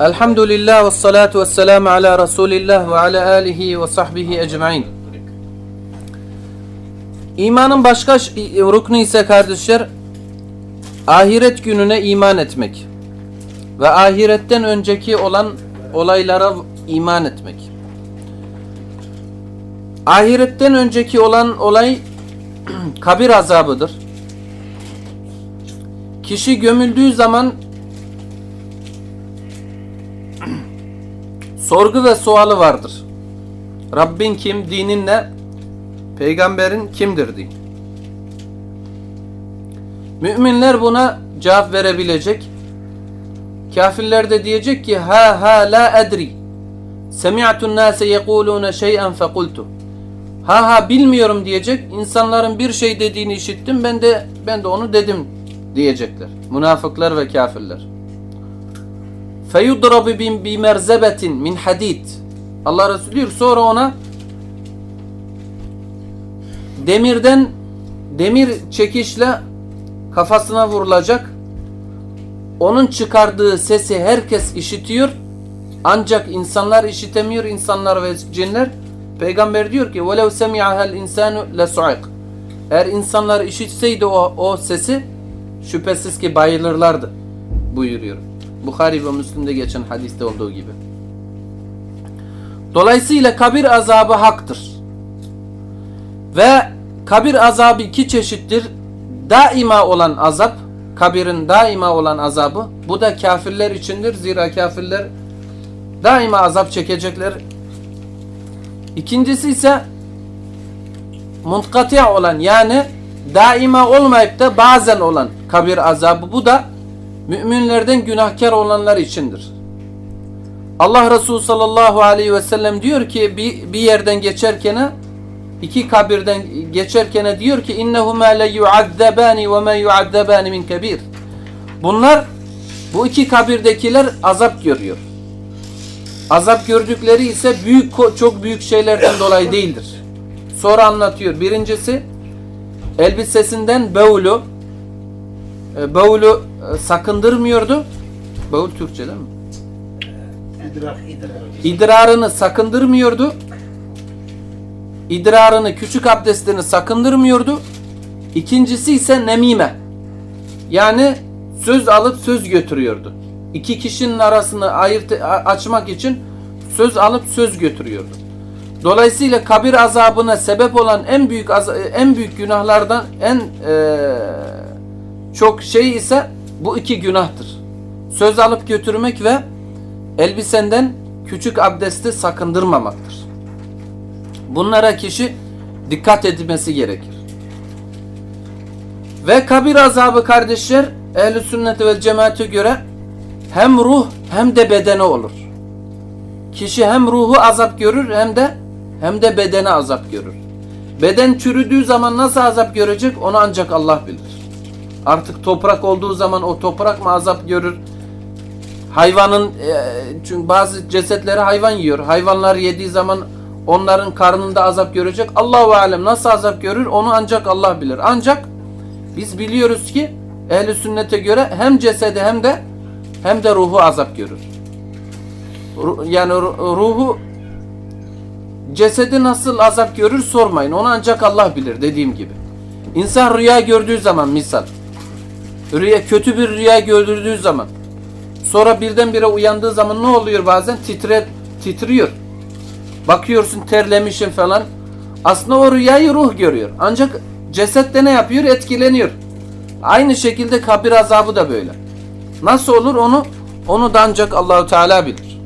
Elhamdülillah ve salatu ve selamu ala Resulillah ve ala alihi ve sahbihi ecmain. İmanın başka ruknu ise kardeşler ahiret gününe iman etmek ve ahiretten önceki olan olaylara iman etmek. Ahiretten önceki olan olay kabir azabıdır. Kişi gömüldüğü zaman sorgu ve sualı vardır. Rabbin kim, dinin ne, peygamberin kimdir diye. Müminler buna cevap verebilecek. Kafirler de diyecek ki ha ha la edri. Semi'tun nase yekulune şey'en fekultu. Ha ha bilmiyorum diyecek. İnsanların bir şey dediğini işittim. Ben de ben de onu dedim diyecekler. Münafıklar ve kafirler. Feyudrabu bin bi merzebetin min hadid. Allah Resulü diyor sonra ona demirden demir çekişle kafasına vurulacak. Onun çıkardığı sesi herkes işitiyor. Ancak insanlar işitemiyor, insanlar ve cinler. Peygamber diyor ki: "Velev semi'ahel insanu lesu'ik." Eğer insanlar işitseydi o, o sesi şüphesiz ki bayılırlardı buyuruyor. Bukhari ve Müslim'de geçen hadiste olduğu gibi. Dolayısıyla kabir azabı haktır. Ve kabir azabı iki çeşittir. Daima olan azap, kabirin daima olan azabı. Bu da kafirler içindir. Zira kafirler daima azap çekecekler. İkincisi ise munkati olan yani daima olmayıp da bazen olan kabir azabı. Bu da müminlerden günahkar olanlar içindir. Allah Resulü sallallahu aleyhi ve sellem diyor ki bir, bir yerden geçerken iki kabirden geçerken diyor ki innehuma le yuazzabani ve ma yuazzabani min kebir. Bunlar bu iki kabirdekiler azap görüyor. Azap gördükleri ise büyük çok büyük şeylerden dolayı değildir. Sonra anlatıyor. Birincisi elbisesinden bevlu e, bevlu e, sakındırmıyordu. Bevul Türkçe değil mi? İdrak. İdrarını sakındırmıyordu. İdrarını, küçük abdestini sakındırmıyordu. İkincisi ise nemime. Yani söz alıp söz götürüyordu. İki kişinin arasını ayırt açmak için söz alıp söz götürüyordu. Dolayısıyla kabir azabına sebep olan en büyük en büyük günahlardan en eee, çok şey ise bu iki günahtır. Söz alıp götürmek ve elbisenden küçük abdesti sakındırmamaktır. Bunlara kişi dikkat etmesi gerekir. Ve kabir azabı kardeşler ehl sünnet ve cemaate göre hem ruh hem de bedene olur. Kişi hem ruhu azap görür hem de hem de bedene azap görür. Beden çürüdüğü zaman nasıl azap görecek onu ancak Allah bilir. Artık toprak olduğu zaman o toprak mı azap görür? Hayvanın e, çünkü bazı cesetleri hayvan yiyor. Hayvanlar yediği zaman onların karnında azap görecek. Allahu alem nasıl azap görür onu ancak Allah bilir. Ancak biz biliyoruz ki ehli sünnete göre hem cesedi hem de hem de ruhu azap görür. Yani ru- ruhu cesedi nasıl azap görür sormayın. Onu ancak Allah bilir dediğim gibi. İnsan rüya gördüğü zaman misal rüya kötü bir rüya gördüğü zaman sonra birdenbire uyandığı zaman ne oluyor bazen titre titriyor. Bakıyorsun terlemişim falan. Aslında o rüyayı ruh görüyor. Ancak ceset de ne yapıyor? Etkileniyor. Aynı şekilde kabir azabı da böyle. Nasıl olur onu onu da ancak Allahu Teala bilir.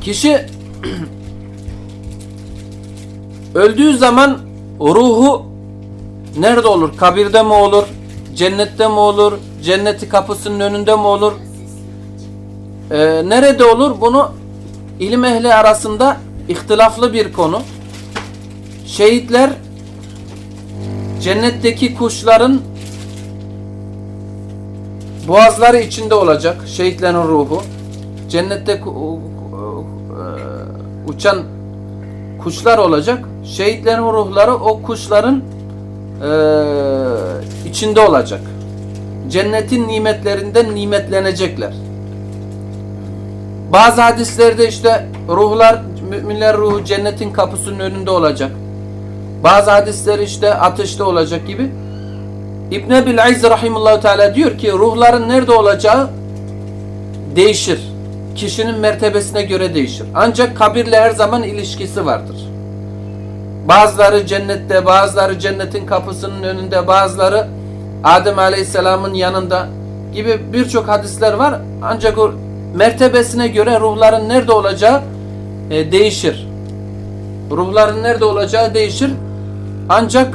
Kişi öldüğü zaman ruhu nerede olur? Kabirde mi olur? Cennette mi olur? Cenneti kapısının önünde mi olur? Ee, nerede olur? Bunu ilim ehli arasında ihtilaflı bir konu. Şehitler cennetteki kuşların boğazları içinde olacak şehitlerin ruhu. Cennette e, uçan kuşlar olacak. Şehitlerin ruhları o kuşların e, içinde olacak. Cennetin nimetlerinden nimetlenecekler. Bazı hadislerde işte ruhlar, müminler ruhu cennetin kapısının önünde olacak. Bazı hadisler işte ateşte olacak gibi. İbn Ebil İzz rahimullahu teala diyor ki ruhların nerede olacağı değişir. Kişinin mertebesine göre değişir. Ancak kabirle her zaman ilişkisi vardır. Bazıları cennette, bazıları cennetin kapısının önünde, bazıları Adem Aleyhisselam'ın yanında gibi birçok hadisler var. Ancak o mertebesine göre ruhların nerede olacağı e, değişir. Ruhların nerede olacağı değişir. Ancak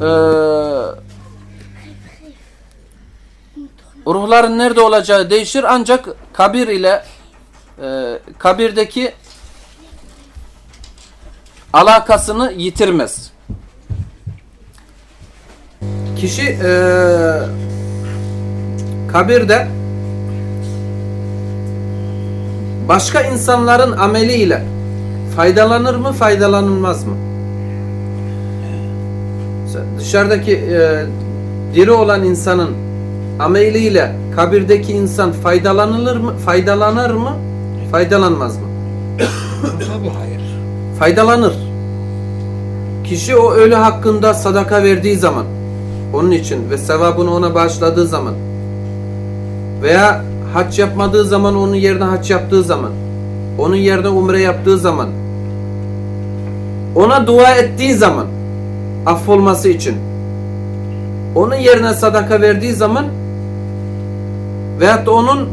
e, ruhların nerede olacağı değişir. Ancak kabir ile e, kabirdeki alakasını yitirmez. Kişi e, kabirde başka insanların ameliyle faydalanır mı, faydalanılmaz mı? Dışarıdaki e, diri olan insanın ameliyle kabirdeki insan faydalanılır mı, faydalanır mı, faydalanmaz mı? Tabii hayır. Faydalanır. Kişi o ölü hakkında sadaka verdiği zaman onun için ve sevabını ona bağışladığı zaman veya hac yapmadığı zaman onun yerine hac yaptığı zaman onun yerine umre yaptığı zaman ona dua ettiği zaman affolması için onun yerine sadaka verdiği zaman veyahut da onun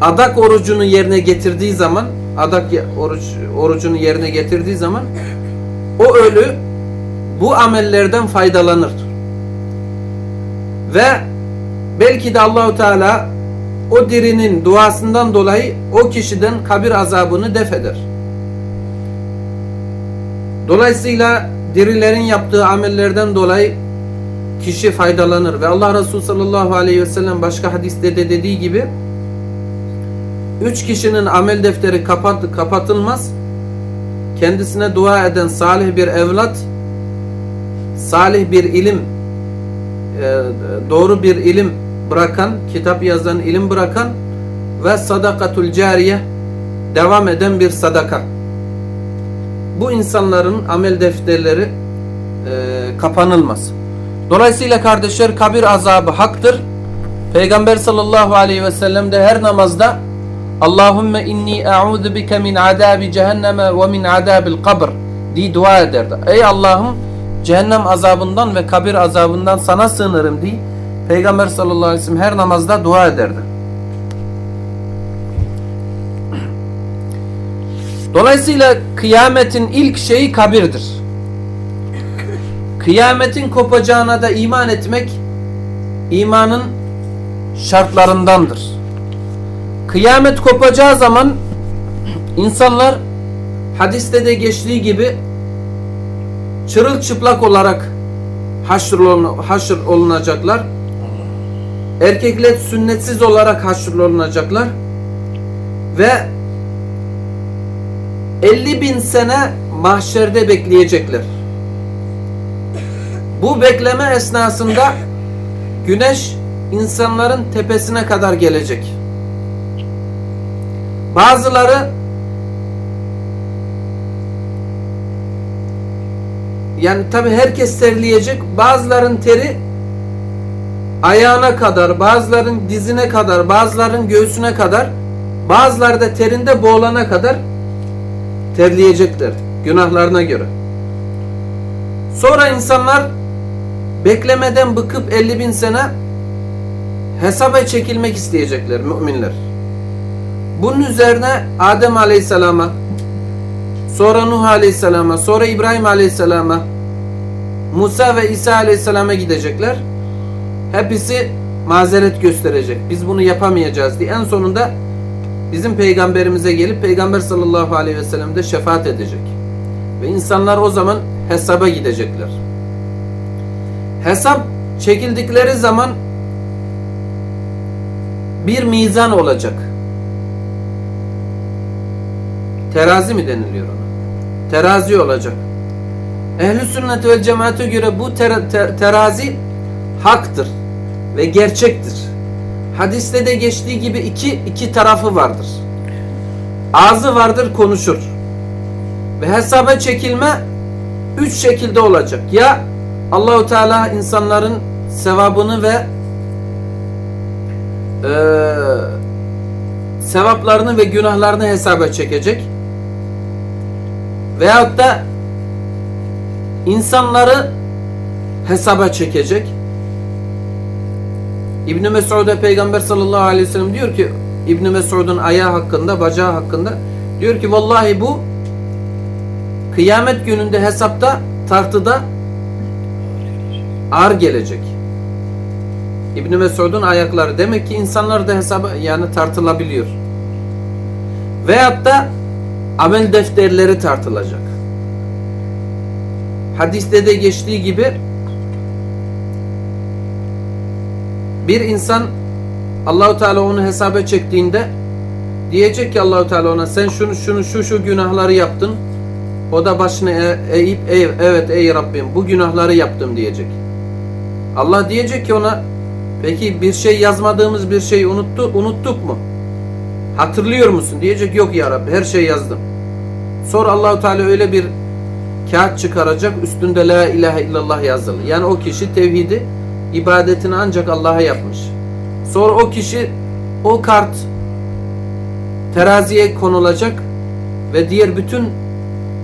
adak orucunu yerine getirdiği zaman adak oruç orucunu yerine getirdiği zaman o ölü bu amellerden faydalanır. Ve belki de Allahu Teala o dirinin duasından dolayı o kişiden kabir azabını def eder. Dolayısıyla dirilerin yaptığı amellerden dolayı kişi faydalanır ve Allah Resulü sallallahu aleyhi ve sellem başka hadiste de dediği gibi Üç kişinin amel defteri kapat, kapatılmaz. Kendisine dua eden salih bir evlat, salih bir ilim, e, doğru bir ilim bırakan, kitap yazan, ilim bırakan ve sadakatul cariye devam eden bir sadaka. Bu insanların amel defterleri e, kapanılmaz. Dolayısıyla kardeşler kabir azabı haktır. Peygamber sallallahu aleyhi ve sellem de her namazda Allahümme inni a'udhu bike min adabi cehenneme ve min adabil kabr diye dua ederdi. Ey Allah'ım cehennem azabından ve kabir azabından sana sığınırım diye Peygamber sallallahu aleyhi ve sellem her namazda dua ederdi. Dolayısıyla kıyametin ilk şeyi kabirdir. Kıyametin kopacağına da iman etmek imanın şartlarındandır. Kıyamet kopacağı zaman insanlar hadiste de geçtiği gibi çırılçıplak olarak haşr, olun, haşr olunacaklar. Erkekler sünnetsiz olarak haşr olunacaklar. Ve 50 bin sene mahşerde bekleyecekler. Bu bekleme esnasında güneş insanların tepesine kadar gelecek. Bazıları yani tabi herkes terleyecek. Bazıların teri ayağına kadar, bazıların dizine kadar, bazıların göğsüne kadar, bazıları da terinde boğulana kadar terleyecekler günahlarına göre. Sonra insanlar beklemeden bıkıp 50 bin sene hesaba çekilmek isteyecekler müminler. Bunun üzerine Adem Aleyhisselam'a, sonra Nuh Aleyhisselam'a, sonra İbrahim Aleyhisselam'a, Musa ve İsa Aleyhisselam'a gidecekler. Hepsi mazeret gösterecek. Biz bunu yapamayacağız diye. En sonunda bizim peygamberimize gelip peygamber sallallahu aleyhi ve sellem de şefaat edecek. Ve insanlar o zaman hesaba gidecekler. Hesap çekildikleri zaman bir mizan olacak. Terazi mi deniliyor ona? Terazi olacak. Ehl-i sünnet ve cemaate göre bu ter- ter- terazi haktır ve gerçektir. hadiste de geçtiği gibi iki iki tarafı vardır. Ağzı vardır konuşur. Ve hesaba çekilme üç şekilde olacak. Ya Allahu Teala insanların sevabını ve eee sevaplarını ve günahlarını hesaba çekecek. Veyahut da insanları hesaba çekecek. İbn Mesud'a Peygamber sallallahu aleyhi ve sellem diyor ki İbn Mesud'un ayağı hakkında, bacağı hakkında diyor ki vallahi bu kıyamet gününde hesapta tartıda ağır gelecek. İbn Mesud'un ayakları demek ki insanlar da hesaba yani tartılabiliyor. Veyahut da amel defterleri tartılacak. Hadiste de geçtiği gibi bir insan Allahu Teala onu hesaba çektiğinde diyecek ki Allahu Teala ona sen şunu şunu şu şu günahları yaptın. O da başını e- eğip "Ey- evet ey Rabbim bu günahları yaptım diyecek. Allah diyecek ki ona peki bir şey yazmadığımız bir şey unuttu unuttuk mu? Hatırlıyor musun? Diyecek yok ya Rabbi her şey yazdım. Sonra Allahu Teala öyle bir kağıt çıkaracak üstünde la ilahe illallah yazılı. Yani o kişi tevhidi ibadetini ancak Allah'a yapmış. Sonra o kişi o kart teraziye konulacak ve diğer bütün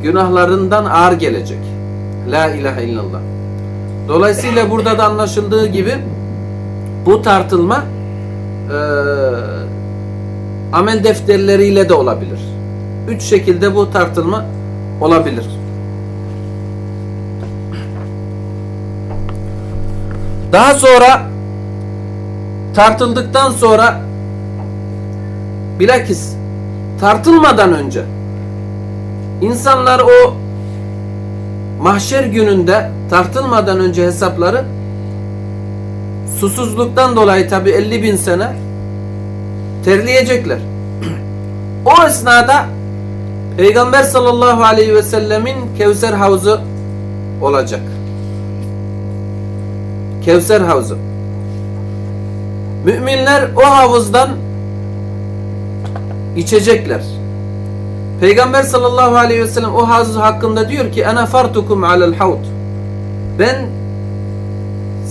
günahlarından ağır gelecek. La ilahe illallah. Dolayısıyla burada da anlaşıldığı gibi bu tartılma eee, amel defterleriyle de olabilir. Üç şekilde bu tartılma olabilir. Daha sonra tartıldıktan sonra bilakis tartılmadan önce insanlar o mahşer gününde tartılmadan önce hesapları susuzluktan dolayı tabi 50 bin sene terleyecekler. o esnada Peygamber sallallahu aleyhi ve sellemin Kevser havuzu olacak. Kevser havuzu. Müminler o havuzdan içecekler. Peygamber sallallahu aleyhi ve sellem o havuz hakkında diyor ki ana fartukum alel havd. Ben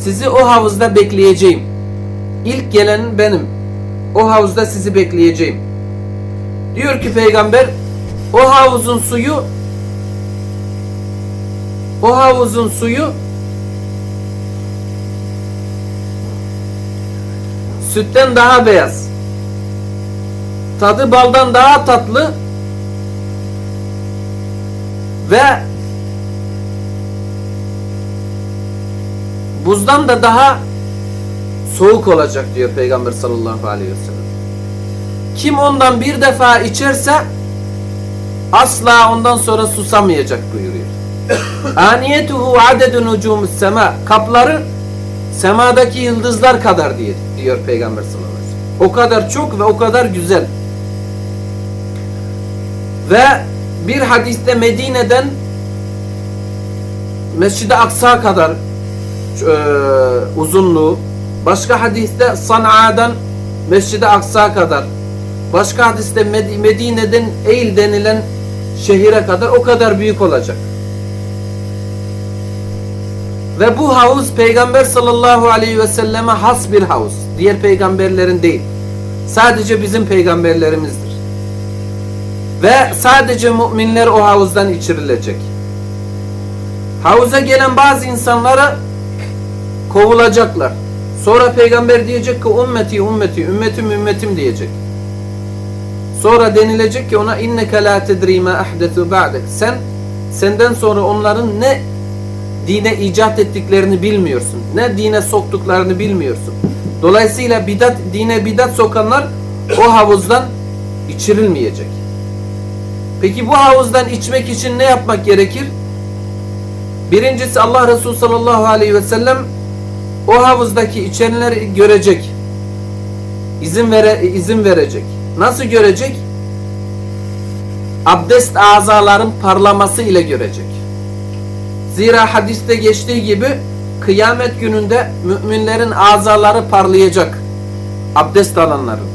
sizi o havuzda bekleyeceğim. İlk gelen benim. O havuzda sizi bekleyeceğim. Diyor ki peygamber o havuzun suyu o havuzun suyu sütten daha beyaz. Tadı baldan daha tatlı ve buzdan da daha soğuk olacak diyor Peygamber sallallahu aleyhi ve sellem. Kim ondan bir defa içerse asla ondan sonra susamayacak buyuruyor. Aniyetuhu adedun nucumus sema. Kapları semadaki yıldızlar kadar diye diyor Peygamber sallallahu aleyhi ve sellem. O kadar çok ve o kadar güzel. Ve bir hadiste Medine'den Mescid-i Aksa kadar e, uzunluğu, başka hadiste San'a'dan Mescid-i Aksa kadar, başka hadiste Med- Medine'den Eil denilen şehire kadar o kadar büyük olacak. Ve bu havuz Peygamber sallallahu aleyhi ve selleme has bir havuz. Diğer peygamberlerin değil. Sadece bizim peygamberlerimizdir. Ve sadece müminler o havuzdan içirilecek. Havuza gelen bazı insanlara kovulacaklar. Sonra peygamber diyecek ki ümmeti ümmeti ümmetim ümmetim diyecek. Sonra denilecek ki ona inneke la tedri ma ahdetu ba'dek. Sen senden sonra onların ne dine icat ettiklerini bilmiyorsun. Ne dine soktuklarını bilmiyorsun. Dolayısıyla bidat dine bidat sokanlar o havuzdan içirilmeyecek. Peki bu havuzdan içmek için ne yapmak gerekir? Birincisi Allah Resulü sallallahu aleyhi ve sellem o havuzdaki içenleri görecek. İzin vere izin verecek. Nasıl görecek? Abdest azaların parlaması ile görecek. Zira hadiste geçtiği gibi kıyamet gününde müminlerin azaları parlayacak. abdest alanların.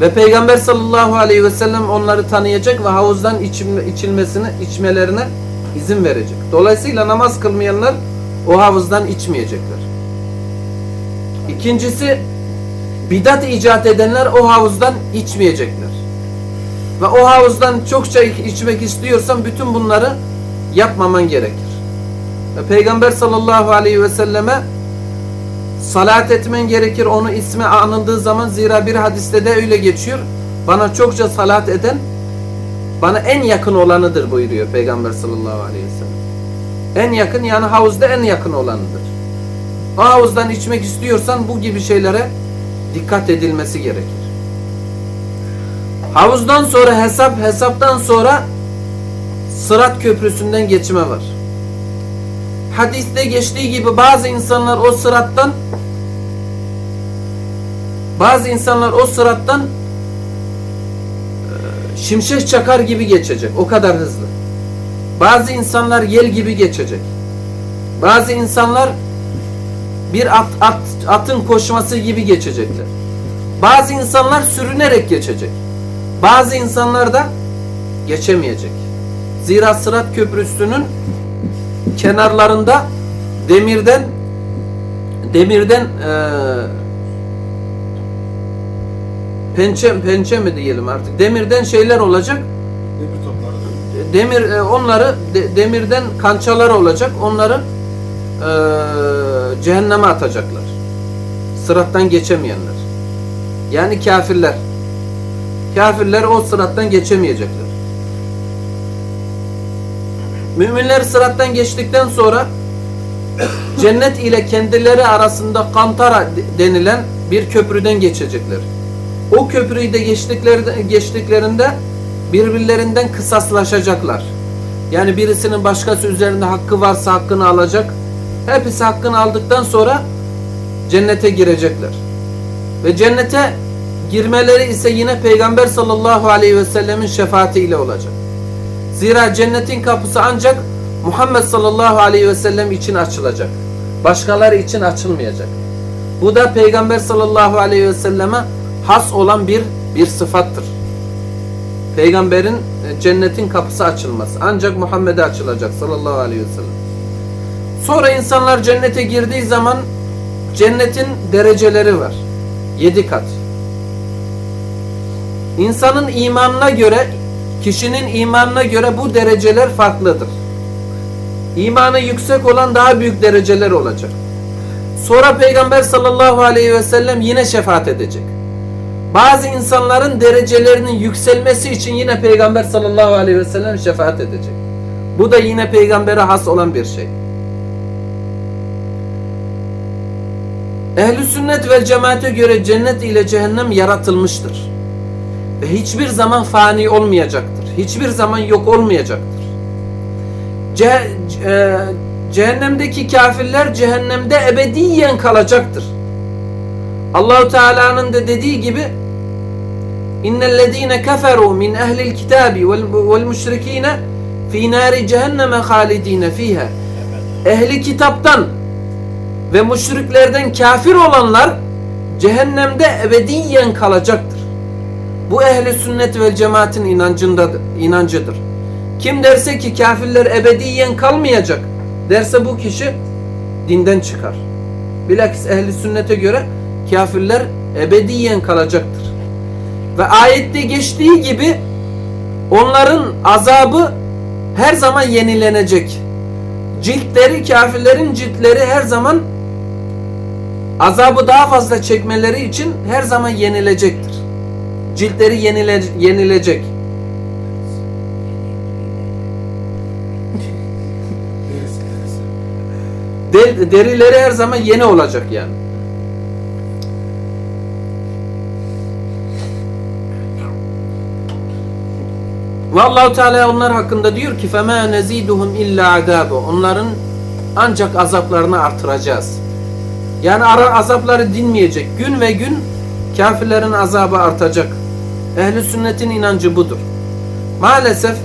Ve Peygamber sallallahu aleyhi ve sellem onları tanıyacak ve havuzdan içilme, içilmesine, içmelerine izin verecek. Dolayısıyla namaz kılmayanlar o havuzdan içmeyecekler. İkincisi bidat icat edenler o havuzdan içmeyecekler. Ve o havuzdan çokça içmek istiyorsan bütün bunları yapmaman gerekir. Ve Peygamber sallallahu aleyhi ve selleme salat etmen gerekir. Onu ismi anıldığı zaman zira bir hadiste de öyle geçiyor. Bana çokça salat eden bana en yakın olanıdır buyuruyor Peygamber sallallahu aleyhi ve sellem. En yakın yani havuzda en yakın olanıdır. Havuzdan içmek istiyorsan bu gibi şeylere dikkat edilmesi gerekir. Havuzdan sonra hesap, hesaptan sonra Sırat Köprüsü'nden geçme var. Hadiste geçtiği gibi bazı insanlar o sırattan bazı insanlar o sırattan e, şimşek çakar gibi geçecek. O kadar hızlı. Bazı insanlar yel gibi geçecek. Bazı insanlar bir at, at, atın koşması gibi geçecekler. Bazı insanlar sürünerek geçecek. Bazı insanlar da geçemeyecek. Zira Sırat Köprüsü'nün kenarlarında demirden demirden eee pençe pençe mi diyelim artık demirden şeyler olacak. Demir e, onları de- demirden kançalar olacak. Onları eee cehenneme atacaklar. Sırattan geçemeyenler. Yani kafirler. Kafirler o sırattan geçemeyecekler. Müminler sırattan geçtikten sonra cennet ile kendileri arasında kantara de- denilen bir köprüden geçecekler. O köprüyü de geçtiklerinde, geçtiklerinde birbirlerinden kısaslaşacaklar. Yani birisinin başkası üzerinde hakkı varsa hakkını alacak. Hepsi hakkını aldıktan sonra cennete girecekler. Ve cennete girmeleri ise yine Peygamber sallallahu aleyhi ve sellemin şefaatiyle olacak. Zira cennetin kapısı ancak Muhammed sallallahu aleyhi ve sellem için açılacak. Başkaları için açılmayacak. Bu da Peygamber sallallahu aleyhi ve selleme has olan bir bir sıfattır. Peygamberin e, cennetin kapısı açılması. Ancak Muhammed'e açılacak sallallahu aleyhi ve sellem. Sonra insanlar cennete girdiği zaman cennetin dereceleri var. Yedi kat. İnsanın imanına göre, kişinin imanına göre bu dereceler farklıdır. İmanı yüksek olan daha büyük dereceler olacak. Sonra Peygamber sallallahu aleyhi ve sellem yine şefaat edecek. Bazı insanların derecelerinin yükselmesi için yine Peygamber sallallahu aleyhi ve sellem şefaat edecek. Bu da yine peygambere has olan bir şey. Ehli sünnet ve cemaate göre cennet ile cehennem yaratılmıştır. Ve hiçbir zaman fani olmayacaktır. Hiçbir zaman yok olmayacaktır. Ce- e, cehennemdeki kafirler cehennemde ebediyen kalacaktır. Allahu Teala'nın da dediği gibi İnnellezîne keferû min ehlil kitâbi vel, müşrikîne fî nâri cehenneme hâlidîne fîhâ Ehli kitaptan ve müşriklerden kafir olanlar cehennemde ebediyen kalacaktır. Bu ehli sünnet ve cemaatin inancındadır, inancıdır. Kim derse ki kafirler ebediyen kalmayacak derse bu kişi dinden çıkar. Bilakis ehli sünnete göre kafirler ebediyen kalacaktır. Ve ayette geçtiği gibi onların azabı her zaman yenilenecek. Ciltleri, kafirlerin ciltleri her zaman azabı daha fazla çekmeleri için her zaman yenilecektir. Ciltleri yenile, yenilecek. Derileri her zaman yeni olacak yani. Ve Allahu Teala onlar hakkında diyor ki فَمَا نَزِيدُهُمْ illa عَذَابًا Onların ancak azaplarını artıracağız. Yani ara azapları dinmeyecek. Gün ve gün kafirlerin azabı artacak. Ehli sünnetin inancı budur. Maalesef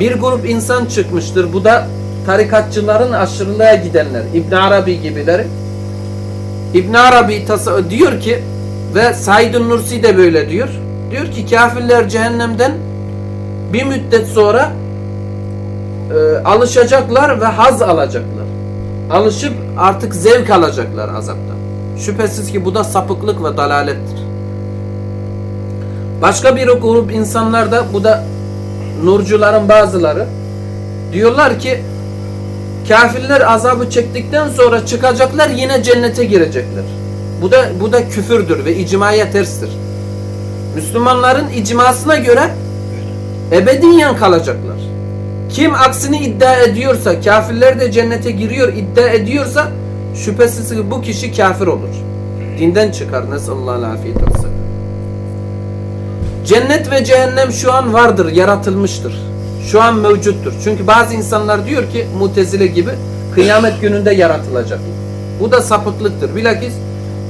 bir grup insan çıkmıştır. Bu da tarikatçıların aşırılığa gidenler. İbn Arabi gibileri. İbn Arabi tas- diyor ki ve Said Nursi de böyle diyor. Diyor ki kafirler cehennemden bir müddet sonra e, alışacaklar ve haz alacaklar. Alışıp artık zevk alacaklar azaptan. Şüphesiz ki bu da sapıklık ve dalalettir. Başka bir grup insanlar da bu da nurcuların bazıları diyorlar ki kafirler azabı çektikten sonra çıkacaklar yine cennete girecekler. Bu da bu da küfürdür ve icmaya terstir. Müslümanların icmasına göre ebediyen kalacaklar. Kim aksini iddia ediyorsa, kafirler de cennete giriyor iddia ediyorsa şüphesiz ki bu kişi kafir olur. Dinden çıkar. Nesallallahu afiyet olsun. Cennet ve cehennem şu an vardır, yaratılmıştır. Şu an mevcuttur. Çünkü bazı insanlar diyor ki mutezile gibi kıyamet gününde yaratılacak. Bu da sapıklıktır. Bilakis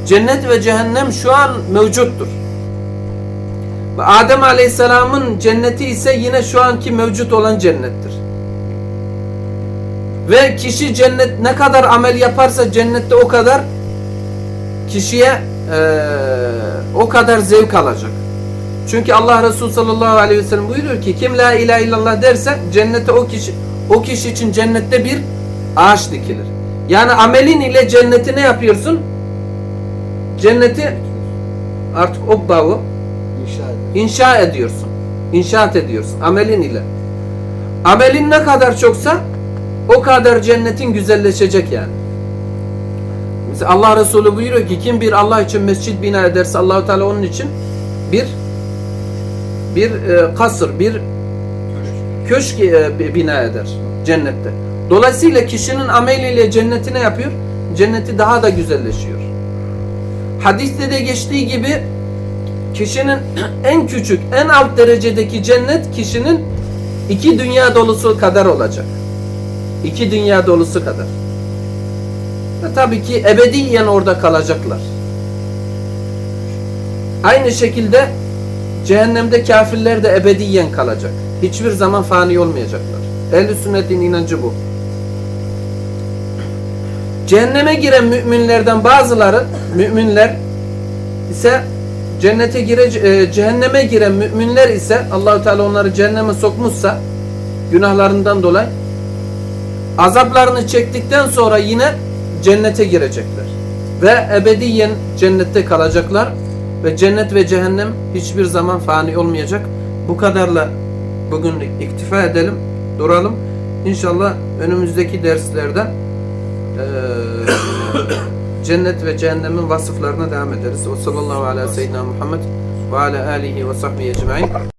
cennet ve cehennem şu an mevcuttur. Adem Aleyhisselam'ın cenneti ise yine şu anki mevcut olan cennettir. Ve kişi cennet ne kadar amel yaparsa cennette o kadar kişiye eee, o kadar zevk alacak. Çünkü Allah Resulü sallallahu aleyhi ve sellem buyuruyor ki kim la ilahe illallah derse cennete o kişi o kişi için cennette bir ağaç dikilir. Yani amelin ile cenneti ne yapıyorsun? Cenneti artık o İnşa ediyor. inşa ediyorsun. İnşaat ediyorsun amelin ile. Amelin ne kadar çoksa o kadar cennetin güzelleşecek yani. Mesela Allah Resulü buyuruyor ki kim bir Allah için mescit bina ederse Allahu Teala onun için bir bir e, kasır, bir köşk e, bi- bina eder cennette. Dolayısıyla kişinin ameliyle cenneti ne yapıyor? Cenneti daha da güzelleşiyor. Hadiste de geçtiği gibi kişinin en küçük, en alt derecedeki cennet kişinin iki dünya dolusu kadar olacak. İki dünya dolusu kadar. Ve tabii ki ebediyen orada kalacaklar. Aynı şekilde cehennemde kafirler de ebediyen kalacak. Hiçbir zaman fani olmayacaklar. Ehl-i sünnetin inancı bu. Cehenneme giren müminlerden bazıları, müminler ise cennete gire, e, cehenneme giren müminler ise Allahu Teala onları cehenneme sokmuşsa günahlarından dolayı azaplarını çektikten sonra yine cennete girecekler. Ve ebediyen cennette kalacaklar ve cennet ve cehennem hiçbir zaman fani olmayacak. Bu kadarla bugün iktifa edelim, duralım. İnşallah önümüzdeki derslerde eee, cennet ve cehennemin vasıflarına devam ederiz. O sallallahu ve sellem Muhammed ve ala alihi ve sahbihi ecmaîn.